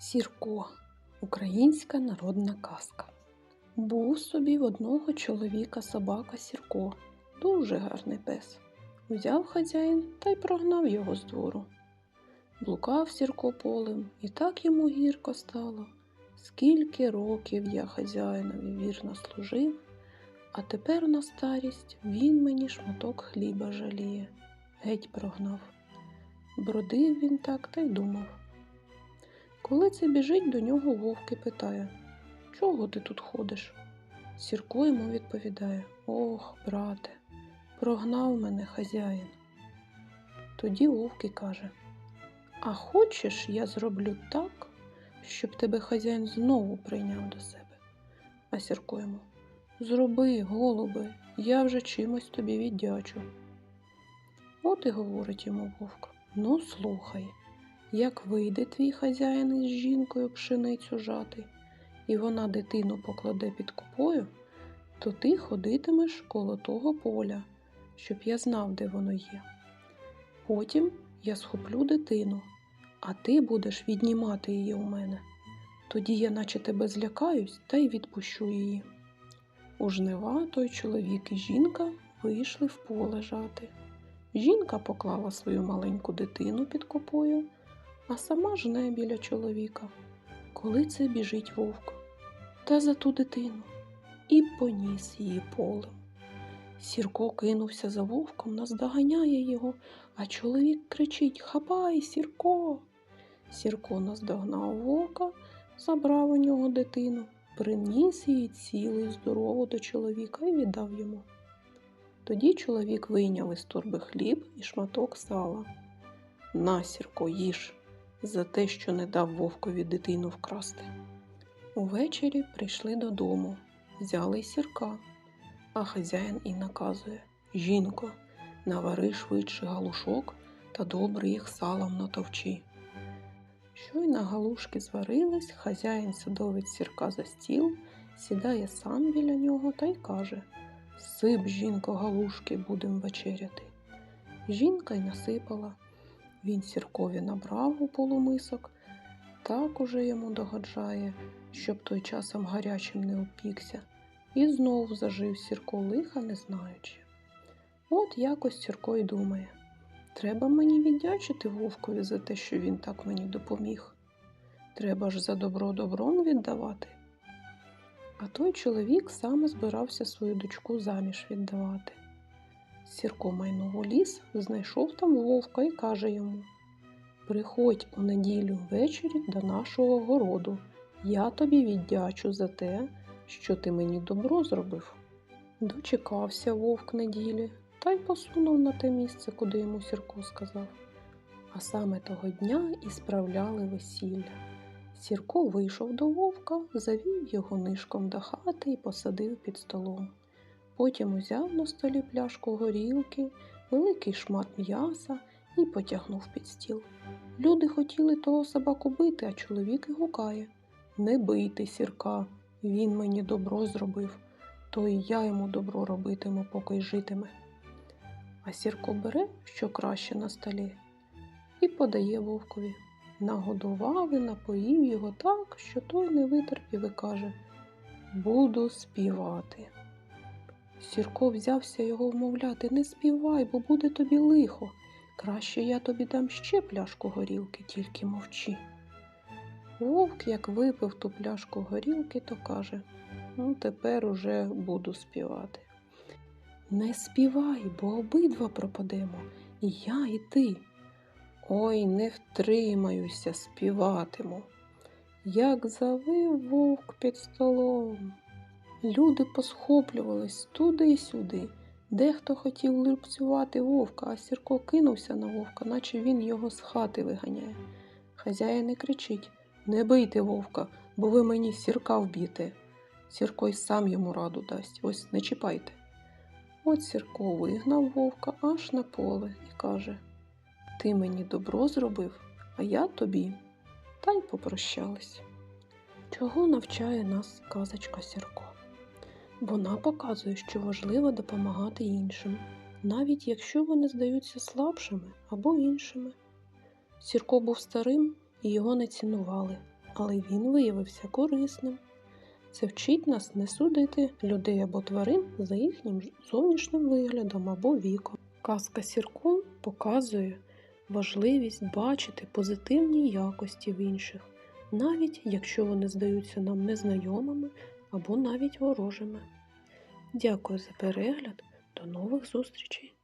Сірко українська народна казка. Був собі в одного чоловіка собака Сірко, дуже гарний пес. Взяв хазяїн та й прогнав його з двору. Блукав Сірко полем, і так йому гірко стало. Скільки років я хазяїнові вірно служив, а тепер на старість він мені шматок хліба жаліє, геть прогнав. Бродив він так та й думав. Коли це біжить до нього вовк і питає Чого ти тут ходиш? Сірко йому відповідає Ох, брате, прогнав мене хазяїн. Тоді вовк і каже А хочеш, я зроблю так, щоб тебе хазяїн знову прийняв до себе. А Сірко йому Зроби, голубе, я вже чимось тобі віддячу. От і говорить йому вовк Ну, слухай. Як вийде твій хазяїн із жінкою пшеницю жати, і вона дитину покладе під купою, то ти ходитимеш коло того поля, щоб я знав, де воно є. Потім я схоплю дитину, а ти будеш віднімати її у мене. Тоді я наче тебе злякаюсь та й відпущу її. У жнива той чоловік і жінка вийшли в поле жати. Жінка поклала свою маленьку дитину під копою, а сама жне біля чоловіка. Коли це біжить вовк, та за ту дитину і поніс її полем. Сірко кинувся за вовком, наздоганяє його, а чоловік кричить Хапай, Сірко. Сірко наздогнав вовка, забрав у нього дитину, приніс її цілу й здорову до чоловіка і віддав йому. Тоді чоловік вийняв із торби хліб і шматок сала. На, Сірко, їж за те, що не дав вовкові дитину вкрасти. Увечері прийшли додому, взяли сірка, а хазяїн і наказує Жінко, навари швидше галушок та добре їх салом натовчи. Щойно галушки зварились, хазяїн садовить сірка за стіл, сідає сам біля нього та й каже Сип, жінко, галушки, будем вечеряти. Жінка й насипала. Він сіркові набрав у полумисок, так уже йому догаджає, щоб той часом гарячим не опікся, і знов зажив сірко лиха, не знаючи. От якось сірко й думає треба мені віддячити вовкові за те, що він так мені допоміг. Треба ж за добро добром віддавати. А той чоловік саме збирався свою дочку заміж віддавати. Сірко майнув у ліс, знайшов там вовка і каже йому Приходь у неділю ввечері до нашого городу. Я тобі віддячу за те, що ти мені добро зробив. Дочекався вовк неділі та й посунув на те місце, куди йому Сірко сказав. А саме того дня і справляли весілля. Сірко вийшов до вовка, завів його нишком до хати і посадив під столом. Потім узяв на столі пляшку горілки, великий шмат м'яса і потягнув під стіл. Люди хотіли того собаку бити, а чоловік і гукає Не бийте, сірка, він мені добро зробив, то і я йому добро робитиму, поки й житиме. А сірко бере, що краще на столі, і подає вовкові. Нагодував і напоїв його так, що той не витерпів і каже Буду співати. Сірко взявся його вмовляти не співай, бо буде тобі лихо. Краще я тобі дам ще пляшку горілки, тільки мовчи. Вовк, як випив ту пляшку горілки, то каже Ну, тепер уже буду співати. Не співай, бо обидва пропадемо, і я, і ти. Ой, не втримаюся, співатиму. Як завив вовк під столом. Люди посхоплювались туди й сюди. Дехто хотів липцювати вовка, а Сірко кинувся на вовка, наче він його з хати виганяє. Хазяїн і кричить Не бийте вовка, бо ви мені сірка вб'єте. Сірко й сам йому раду дасть, ось не чіпайте. От Сірко вигнав вовка аж на поле і каже Ти мені добро зробив, а я тобі. Та й попрощались. Чого навчає нас казочка Сірко? Вона показує, що важливо допомагати іншим, навіть якщо вони здаються слабшими або іншими. Сірко був старим і його не цінували, але він виявився корисним. Це вчить нас не судити людей або тварин за їхнім зовнішнім виглядом або віком. Казка Сірко показує важливість бачити позитивні якості в інших, навіть якщо вони здаються нам незнайомими або навіть ворожими. Дякую за перегляд. До нових зустрічей!